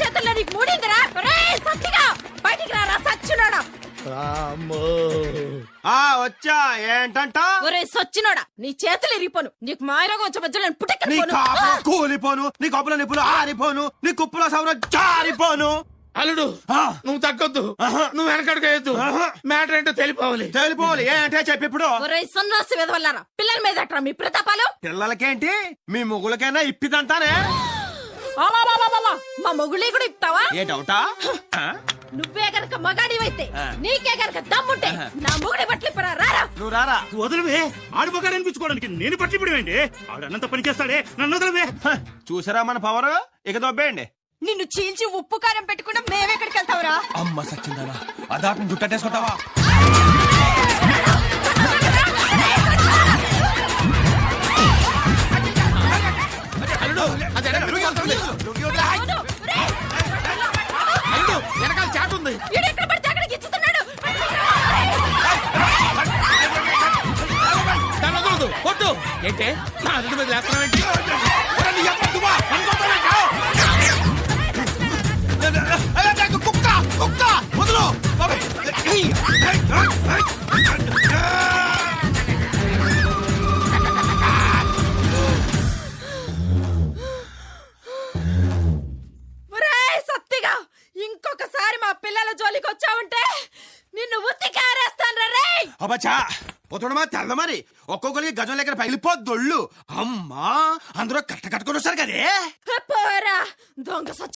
చేతుల్లో నీకు మూడిందిరా. సత్తిగా. బయటికి రారా సచ్చినోడా. ఆ వచ్చా ఏంటంట? ఒరే సచ్చినోడా నీ చేతులు ఇరిగిపోను. నీకు మాయరోగం వచ్చే మధ్యలో నేను నీ కాపులో కూలిపోను నీ కప్పుల నిప్పులు ఆరిపోను నీ కుప్పుల సౌరం జారిపోను. అల్లుడు ఆ. నువ్వు తగ్గొద్దు. ఆహా. నువ్వు వెనకడుకోవద్దు ఆహా. మ్యాటర్ ఏంటో తెలిపోవాలి. తెలిపోవాలి. ఏంటే చెప్పి ఇప్పుడు? ఒరే సన్నాసి వెదవల్లారా పిల్లల మీద అట్రా మీ ప్రతాపాలు? పిల్లలకేంటి? మీ ముగ్గులకైనా ఇప్పిదంతానే ఆలాలాలాలాలా. మా మొగుళ్ళే కూడా ఇస్తావా? ఏ డౌటా? నువ్వే గనక మగాడివైతే. నీకే గనక దమ్ముంటే నా మొగుడి బట్టలు ఇప్పరా రారా నువ్వు రారా? వదలవే. ఆడు బగాడు అనిపించుకోవడానికి నేను పట్టి పడివేండి ఆడు అన్నంత పని చేస్తాడే నన్ను వదలవే. చూసారా మన పవర్ ఇక దొబ్బేయండి. నిన్ను చీల్చి ఉప్పు కారం పెట్టుకుంటే మేమెక్కడికి వెళ్తావురా అమ్మ సచ్చిందానా? అదాపు జుట్టేసుకుంటావా? కొట్టు ఏంటే? నా అల్లుడు మీద లేస్తున్నావేంటి కుక్క కుక్క వదులు. ఒరేయ్ సత్తిగా ఇంకొకసారి మా పిల్లల జోలికి వచ్చావంటే నిన్ను ఉత్తి కారేస్తాను రే అబ్బచ్చా పోతుండమా తెల్ల మరి? ఒక్కొక్కరికి గజం లెక్కన పగిలిపోద్దొళ్ళు అమ్మా! అందరూ కట్ట కట్టుకొని వస్తారు కదే? పోరా! దొంగ